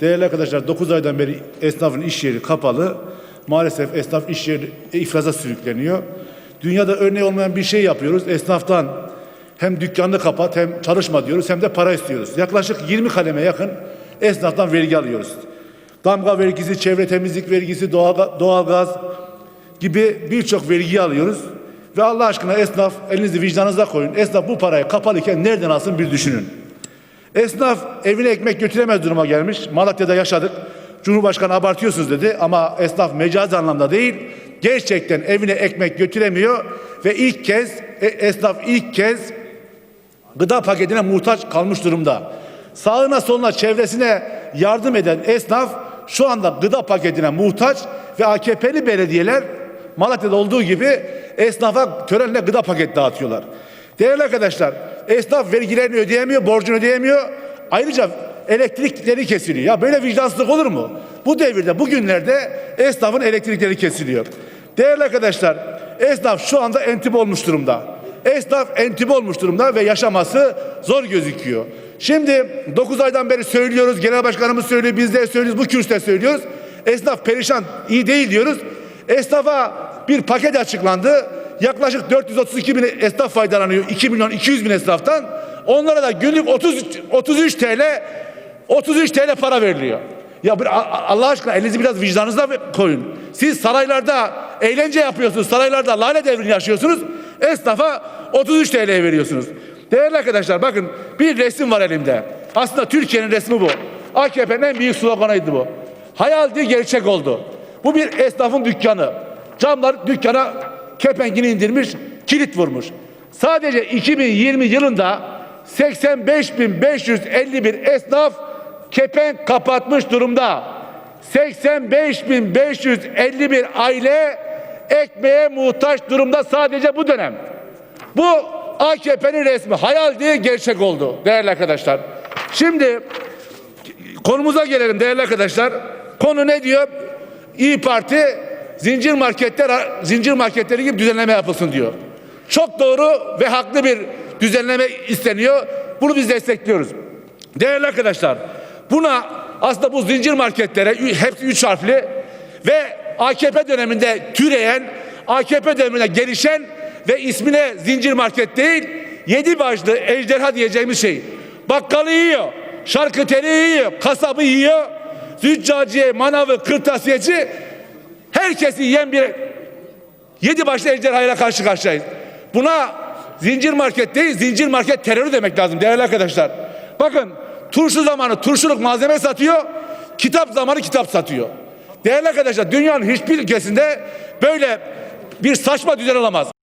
Değerli arkadaşlar 9 aydan beri esnafın iş yeri kapalı. Maalesef esnaf iş yeri iflaza sürükleniyor. Dünyada örneği olmayan bir şey yapıyoruz. Esnaftan hem dükkanını kapat hem çalışma diyoruz hem de para istiyoruz. Yaklaşık 20 kaleme yakın esnaftan vergi alıyoruz. Damga vergisi, çevre temizlik vergisi, doğal, doğalgaz gibi birçok vergi alıyoruz. Ve Allah aşkına esnaf elinizi vicdanınıza koyun. Esnaf bu parayı kapalıken nereden alsın bir düşünün. Esnaf evine ekmek götüremez duruma gelmiş. Malatya'da yaşadık. Cumhurbaşkanı abartıyorsunuz dedi ama esnaf mecazi anlamda değil. Gerçekten evine ekmek götüremiyor ve ilk kez e, esnaf ilk kez gıda paketine muhtaç kalmış durumda. Sağına soluna çevresine yardım eden esnaf şu anda gıda paketine muhtaç ve AKP'li belediyeler Malatya'da olduğu gibi esnafa törenle gıda paket dağıtıyorlar. Değerli arkadaşlar, esnaf vergilerini ödeyemiyor, borcunu ödeyemiyor. Ayrıca elektrikleri kesiliyor. Ya böyle vicdansızlık olur mu? Bu devirde, bugünlerde esnafın elektrikleri kesiliyor. Değerli arkadaşlar, esnaf şu anda entübe olmuş durumda. Esnaf entübe olmuş durumda ve yaşaması zor gözüküyor. Şimdi 9 aydan beri söylüyoruz, genel başkanımız söylüyor, biz de söylüyoruz, bu kürsüde söylüyoruz. Esnaf perişan, iyi değil diyoruz. Esnafa bir paket açıklandı. Yaklaşık 432 bin esnaf faydalanıyor. 2 milyon 200 bin esnaftan. Onlara da günlük 30, 33 TL 33 TL para veriliyor. Ya Allah aşkına elinizi biraz vicdanınıza koyun. Siz saraylarda eğlence yapıyorsunuz. Saraylarda lale devrini yaşıyorsunuz. Esnafa 33 TL veriyorsunuz. Değerli arkadaşlar bakın bir resim var elimde. Aslında Türkiye'nin resmi bu. AKP'nin en büyük sloganıydı bu. Hayal değil gerçek oldu. Bu bir esnafın dükkanı. Camlar dükkana kepengini indirmiş, kilit vurmuş. Sadece 2020 yılında 85.551 esnaf kepenk kapatmış durumda. 85.551 aile ekmeğe muhtaç durumda sadece bu dönem. Bu AKP'nin resmi hayal değil gerçek oldu değerli arkadaşlar. Şimdi konumuza gelelim değerli arkadaşlar. Konu ne diyor? İyi Parti zincir marketler zincir marketleri gibi düzenleme yapılsın diyor. Çok doğru ve haklı bir düzenleme isteniyor. Bunu biz destekliyoruz. Değerli arkadaşlar, buna aslında bu zincir marketlere hepsi üç harfli ve AKP döneminde türeyen, AKP döneminde gelişen ve ismine zincir market değil, yedi başlı ejderha diyeceğimiz şey. Bakkalı yiyor, şarküteri yiyor, kasabı yiyor, züccaciye, manavı, kırtasiyeci herkesi yiyen bir yedi başlı ejderhayla karşı karşıyayız. Buna zincir market değil, zincir market terörü demek lazım değerli arkadaşlar. Bakın turşu zamanı turşuluk malzeme satıyor, kitap zamanı kitap satıyor. Değerli arkadaşlar dünyanın hiçbir ülkesinde böyle bir saçma düzen olamaz.